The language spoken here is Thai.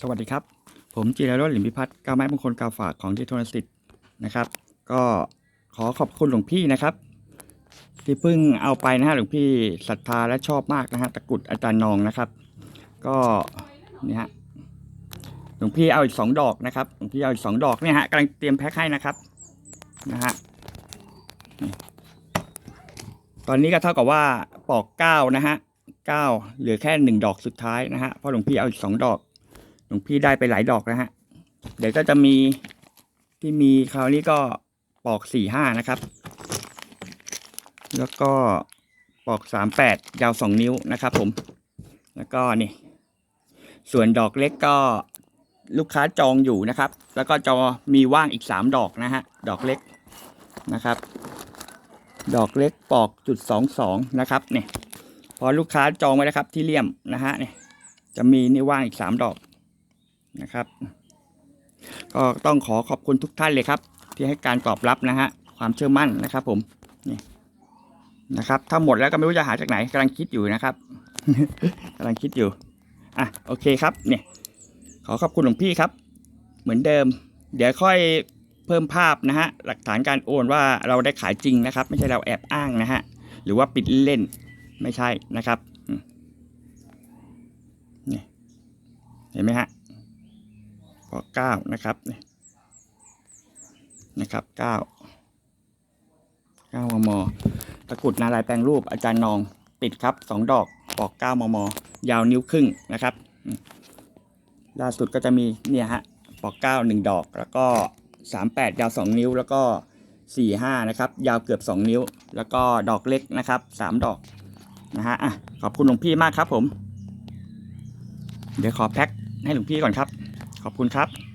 สวัสดีครับ ผมจิรโรจน์หลิมพิพัฒน์ก้าวไม้มงคลกาวฝากของที่โทนสิทธิ์นะครับ ก็ขอขอบคุณหลวงพี่นะครับ ที่เพิ่งเอาไปนะฮะหลวงพี่ศรัทธาและชอบมากนะฮะตะกุดอาจารย์นองนะครับ ก็นี่ฮะหลวงพี่เอาอีกสองดอกนะครับหลวงพี่เอาอีกสองดอกเนี่ยฮะกำลังเตรียมแพ็คให้นะครับนะฮะตอนนี้ก็เท่ากับว่าปอกเก้านะฮะเก้าเหลือแค่หนึ่งดอกสุดท้ายนะฮะเพราะหลวงพี่เอาอีกสองดอก หลวงพี่ได้ไปหลายดอกนะฮะ เดี๋ยวก็จะมีที่มีคราวนี้ก็ปอกสี่ห้านะครับ แล้วก็ปอกสามแปดยาวสองนิ้วนะครับ ผม แล้วก็นี่ ส่วนดอกเล็กก็ลูกค้าจองอยู่นะครับ แล้วก็จะมีว่างอีกสามดอกนะฮะ ดอกเล็กนะครับ ดอกเล็กปอกจุดสองสองนะครับเนี่ยพอลูกค้าจองไว้แล้วครับที่เลี่ยมนะฮะเนี่ยจะมีนี่ว่างอีกสามดอก นะครับ ก็ต้องขอขอบคุณทุกท่านเลยครับ ที่ให้การตอบรับนะฮะความเชื่อมั่นนะครับ ผมนี่นะครับ ถ้าหมดแล้วก็ไม่รู้จะหาจากไหนกำลังคิดอยู่นะครับกำลังคิดอยู่อะโอเคครับเนี่ยขอขอบคุณหลวงพี่ครับ เหมือนเดิม เดี๋ยวค่อยเพิ่มภาพนะฮะหลักฐานการโอนว่าเราได้ขายจริงนะครับ ไม่ใช่เราแอบอ้างนะฮะหรือว่าปิดเล่นไม่ใช่นะครับนี่เห็นไหมฮะ เก้านะครับนะครับเก้าเก้ามมตะกรุดนาลายแปลงรูปอาจารย์นองติดครับสองดอกปอกเก้ามมยาวนิ้วครึ่งนะครับล่าสุดก็จะมีเนี่ยฮะปอกเก้าหนึ่งดอก แล้วก็สามแปดยาวสองนิ้วแล้วก็สี่ห้านะครับ ยาวเกือบสองนิ้ว แล้วก็ดอกเล็กนะครับสามดอกนะฮะอะขอบคุณหลวงพี่มากครับผม เดี๋ยวขอแพ็คให้หลวงพี่ก่อนครับ ขอบคุณครับ